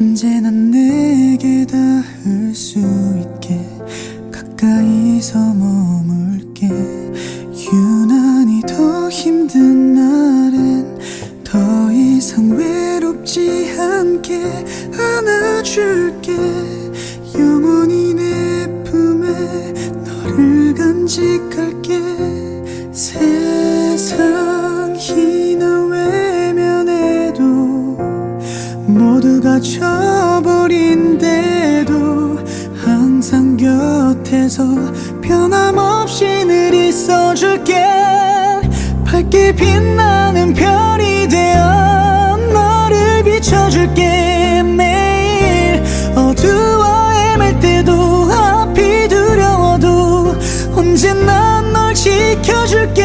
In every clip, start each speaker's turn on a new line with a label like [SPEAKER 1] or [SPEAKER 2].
[SPEAKER 1] 언제나 내게 닿을 수 있게 가까이서 머물게. 유난히 더 힘든 날엔 더 이상 외롭지 않게 안아줄게. 영원히 내 품에 너를 간직할게. 져버린대도 항상 곁에서 변함없이 늘 있어줄게. 밝게 빛나는 별이 되어 너를 비춰줄게. 매일 어두워 헤맬 때도 앞이 두려워도 언제나 널 지켜줄게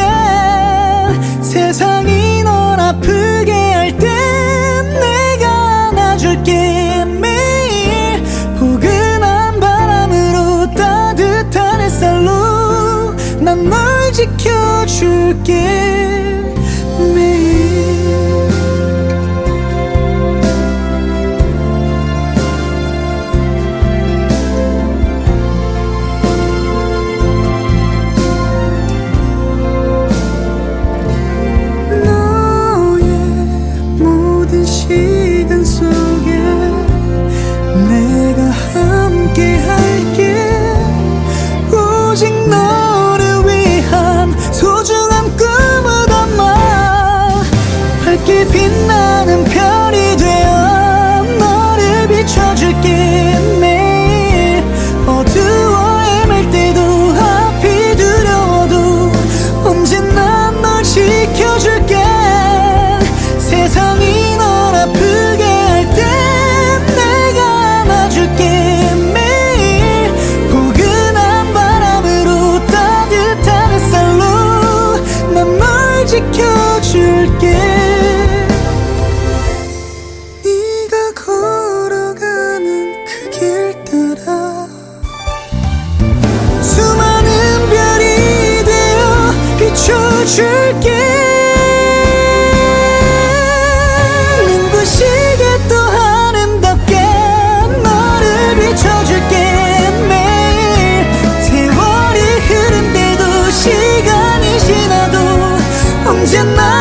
[SPEAKER 1] 지켜줄게 매일 너의 모든 시간 속에 내가 함께 할게. 오직 너 난